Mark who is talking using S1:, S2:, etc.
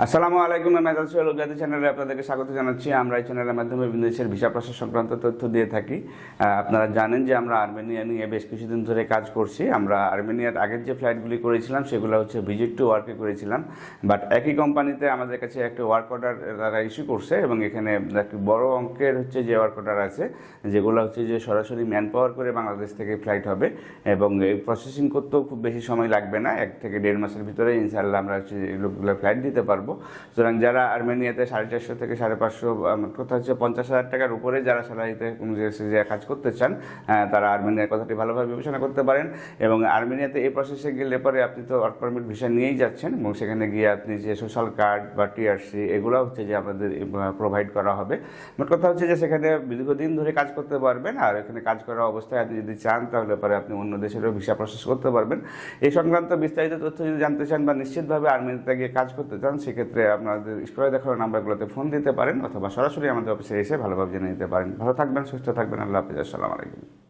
S1: আসসালামু আলাইকুম মেজাজ সোহেল অজ্ঞাতি চ্যানেলে আপনাদেরকে স্বাগত জানাচ্ছি। আমরা এই চ্যানেলের মাধ্যমে বিভিন্ন দেশের ভিসা প্রসেস সংক্রান্ত তথ্য দিয়ে থাকি। আপনারা জানেন যে আমরা আর্মেনিয়া নিয়ে বেশ কিছুদিন ধরে কাজ করছি। আমরা আর্মেনিয়ার আগের যে ফ্লাইটগুলি করেছিলাম, সেগুলো হচ্ছে ভিজিট টু ওয়ার্কে করেছিলাম। বাট একই কোম্পানিতে আমাদের কাছে একটা ওয়ার্ক অর্ডার তারা ইস্যু করছে এবং এখানে একটি বড় অঙ্কের হচ্ছে যে ওয়ার্ক অর্ডার আছে, যেগুলো হচ্ছে যে সরাসরি ম্যান পাওয়ার করে বাংলাদেশ থেকে ফ্লাইট হবে এবং এই প্রসেসিং করতেও খুব বেশি সময় লাগবে না। এক থেকে দেড় মাসের ভিতরে ইনশাল্লাহ আমরা হচ্ছে এগুলো ফ্লাইট দিতে পারব। সুতরাং যারা আর্মেনিয়াতে সাড়ে চারশো থেকে সাড়ে পাঁচশো কথা হচ্ছে পঞ্চাশ হাজার টাকার উপরে যারা স্যালারিতে যে কাজ করতে চান তারা আর্মেনিয়ার কথাটি ভালোভাবে বিবেচনা করতে পারেন। এবং আর্মেনিয়াতে এই প্রসেসে গেলে পরে আপনি তো ওয়ার্ক পারমিট ভিসা নিয়েই যাচ্ছেন এবং সেখানে গিয়ে আপনি যে সোশ্যাল কার্ড বা টিআরসি এগুলো হচ্ছে যে আমাদের প্রোভাইড করা হবে। মোট কথা হচ্ছে যে সেখানে দীর্ঘদিন ধরে কাজ করতে পারবেন আর এখানে কাজ করা অবস্থায় আপনি যদি চান তাহলে পরে আপনি অন্য দেশেরও ভিসা প্রসেস করতে পারবেন। এই সংক্রান্ত বিস্তারিত তথ্য যদি জানতে চান বা নিশ্চিতভাবে আর্মেনিয়াতে গিয়ে কাজ করতে চান সেক্ষেত্রে আপনাদের স্ক্রলে দেখানো নাম্বারগুলোতে ফোন দিতে পারেন অথবা সরাসরি আমাদের অফিসে এসে ভালোভাবে জেনে নিতে পারেন। ভালো থাকবেন, সুস্থ থাকবেন, আল্লাহ হাফিজ, আসসালামু আলাইকুম।